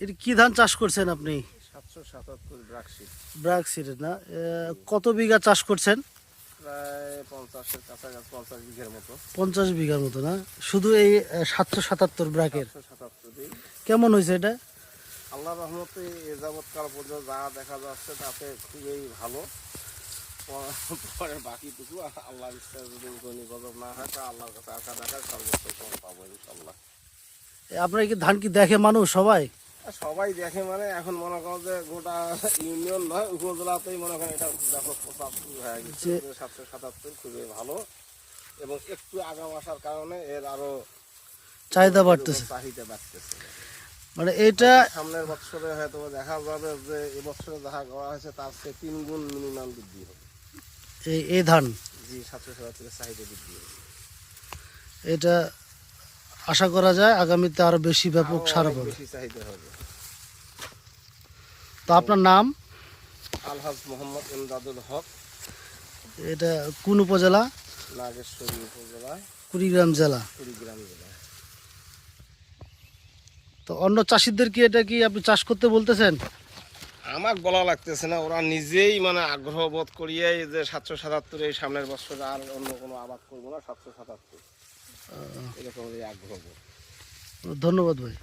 এটা কি ধান চাষ করছেন আপনি? সাতশো সাতাত্তর ব্রাকশিট না? কত বিঘা চাষ করছেন? পঞ্চাশ বিঘের মতো। না? শুধু এই সাতশো সাতাত্তর ব্রাকের। কেমন হয়েছে এটা? আল্লাহ রহমতে এ যাবৎকাল পর্যন্ত যা দেখা যাচ্ছে তাতে খুবই ভালো। প- পরে বাকিটুকু আল্লাহ যদি উদনি গজব না হয় তা আল্লাহর কাছে আশা রাখার সর্বোচ্চ পাবো ইনশাল্লাহ আপনার কি ধান কি দেখে মানুষ সবাই? সবাই দেখে মানে এখন মনে করো যে গোটা ইউনিয়ন নয় উপজেলাতেই মনে করেন এটা ব্যাপক প্রচার শুরু হয়ে গেছে। সাতশো সাতাত্তর খুবই ভালো। এবং একটু আগাম আসার কারণে এর আরও চাহিদা বাড়তেছে। চাহিদা বাড়তেছে। মানে এটা সামনের বছরে হয়তো দেখা যাবে যে এবছরে যাহা করা হয়েছে তার চেয়ে তিন গুণ মিনিমাম বৃদ্ধি হবে। এই এই ধান? জি সাতশো সাতাত্তরের চাহিদা বৃদ্ধি হবে। এটা আশা করা যায় আগামীতে আরও বেশি ব্যাপক সারা পাবে হবে। তো আপনার নাম? আলহাজ মোহাম্মদ এমদাদুল হক। এটা কোন উপজেলা? নাগেশ্বরী উপজেলা। কুড়িগ্রাম জেলা। কুড়িগ্রাম জেলা। তো অন্য চাষিদের কি এটা কি আপনি চাষ করতে বলতেছেন? আমার বলা লাগতেছে না ওরা নিজেই মানে আগ্রহ বোধ করিয়াই যে সাতশো সাতাত্তর এই সামনের বছর আর অন্য কোনো আবাদ করব না সাতশো সাতাত্তর। এরকম আগ্রহ বোধ। ধন্যবাদ ভাই।